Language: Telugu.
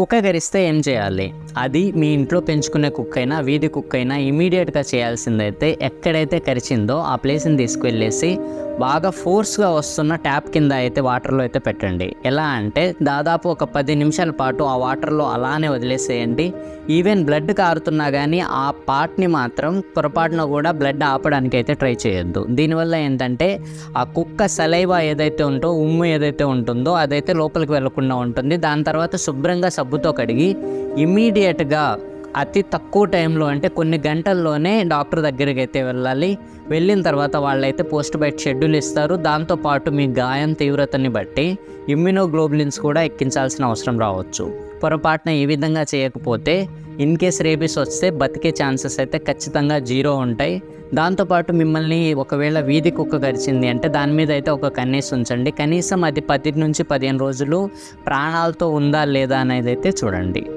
కుక్క గరిస్తే ఏం చేయాలి? అది మీ ఇంట్లో పెంచుకునే కుక్క అయినా వీధి కుక్క అయినా ఇమీడియట్గా చేయాల్సిందైతే ఎక్కడైతే కరిచిందో ఆ ప్లేస్ని తీసుకువెళ్ళేసి బాగా ఫోర్స్గా వస్తున్న ట్యాప్ కింద అయితే వాటర్లో అయితే పెట్టండి. ఎలా అంటే దాదాపు ఒక పది నిమిషాల పాటు ఆ వాటర్లో అలానే వదిలేసేయండి. ఈవెన్ బ్లడ్ కారుతున్నా కానీ ఆ పార్ట్ని మాత్రం పొరపాటున కూడా బ్లడ్ ఆపడానికి అయితే ట్రై చేయొద్దు. దీనివల్ల ఏంటంటే ఆ కుక్క సలైవా ఏదైతే ఉంటో ఉమ్ము ఏదైతే ఉంటుందో అదైతే లోపలికి వెళ్ళకుండా ఉంటుంది. దాని తర్వాత శుభ్రంగా సబ్బుతో కడిగి ఇమ్మీడియట్గా అతి తక్కువ టైంలో అంటే కొన్ని గంటల్లోనే డాక్టర్ దగ్గరికి అయితే వెళ్ళాలి. వెళ్ళిన తర్వాత వాళ్ళైతే పోస్ట్ బైట్ షెడ్యూల్ ఇస్తారు. దాంతోపాటు మీ గాయం తీవ్రతని బట్టి ఇమ్యూనోగ్లోబులిన్స్ కూడా ఎక్కించాల్సిన అవసరం రావచ్చు. పొరపాటున ఈ విధంగా చేయకపోతే ఇన్ కేస్ రేబీస్ వస్తే బతికే ఛాన్సెస్ అయితే ఖచ్చితంగా జీరో ఉంటాయి. దాంతోపాటు మిమ్మల్ని ఒకవేళ వీధి కుక్క గరిచింది అంటే దాని మీద అయితే ఒక కన్నీస్ ఉంచండి. కనీసం అది పది నుంచి పదిహేను రోజులు ప్రాణాలతో ఉందా లేదా అనేది అయితే చూడండి.